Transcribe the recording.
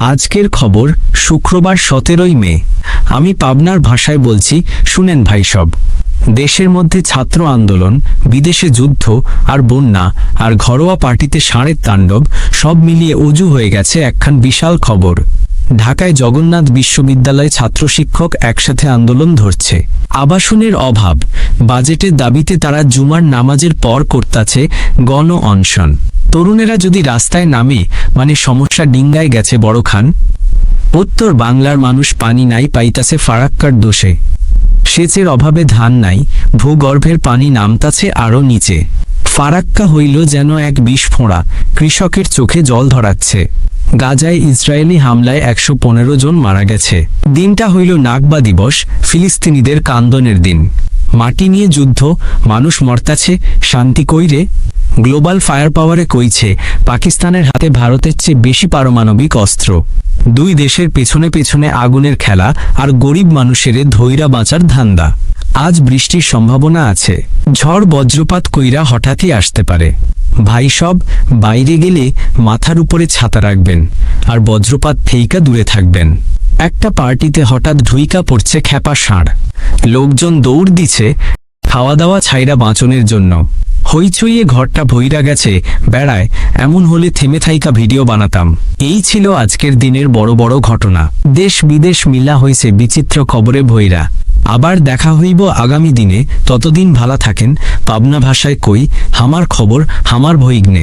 আজকের খবর শুক্রবার সতেরোই মে। আমি পাবনার ভাষায় বলছি, শুনেন ভাই সব। দেশের মধ্যে ছাত্র আন্দোলন, বিদেশে যুদ্ধ আর বন্যা আর ঘরোয়া পার্টিতে ষাঁড়ের তাণ্ডব সব মিলিয়ে উজু হয়ে গেছে একখান বিশাল খবর। ঢাকায় জগন্নাথ বিশ্ববিদ্যালয়ে ছাত্র শিক্ষক একসাথে আন্দোলন ধরছে। আবাসনের অভাব, বাজেটের দাবিতে তারা জুমার নামাজের পর করতাছে গণ অনশন। তরুণেরা যদি রাস্তায় নামে মানে সমস্যা ডিঙ্গায় গেছে বড় খান। উত্তর বাংলার মানুষ পানি নাই পাইতাছে ফারাক্কার দোষে। সেচের অভাবে ধান নাই, ভূগর্ভের পানি নামতাছে আরও নিচে। ফারাক্কা হইল যেন এক বিস্ফোঁড়া। কৃষকের চোখে জল ধরাচ্ছে। গাজায় ইসরায়েলি হামলায় একশো পনেরো জন মারা গেছে। দিনটা হইল নাকবা দিবস, ফিলিস্তিনিদের কান্দনের দিন। মাটি নিয়ে যুদ্ধ, মানুষ মর্তাছে, শান্তি কইরে গ্লোবাল ফায়ার পাওয়ারে কইছে পাকিস্তানের হাতে ভারতের চেয়ে বেশি পারমাণবিক অস্ত্র। দুই দেশের পেছনে পেছনে আগুনের খেলা আর গরিব মানুষের ধৈরা বাঁচার ধান্দা। আজ বৃষ্টির সম্ভাবনা আছে। ঝড় বজ্রপাত কইরা হঠাৎই আসতে পারে। ভাই সব বাইরে গেলে মাথার উপরে ছাতা রাখবেন আর বজ্রপাত থেইকা দূরে থাকবেন। একটা পার্টিতে হঠাৎ ঢুইকা পড়ছে খ্যাপা ষাঁড়। লোকজন দৌড় দিছে, খাওয়া দাওয়া ছাইরা বাঁচনের জন্য। হইচইয়ে ঘরটা ভইরা গেছে, বেড়ায়, এমন হলে থেমে থাইকা ভিডিও বানাতাম। এই ছিল আজকের দিনের বড় বড় ঘটনা। দেশ বিদেশ মিলা হয়েছে বিচিত্র খবরে ভৈরা আবার দেখা হইব আগামী দিনে, ততদিন ভালা থাকেন, পাবনা ভাষায় কই হামার খবর হামার ভইগ্নে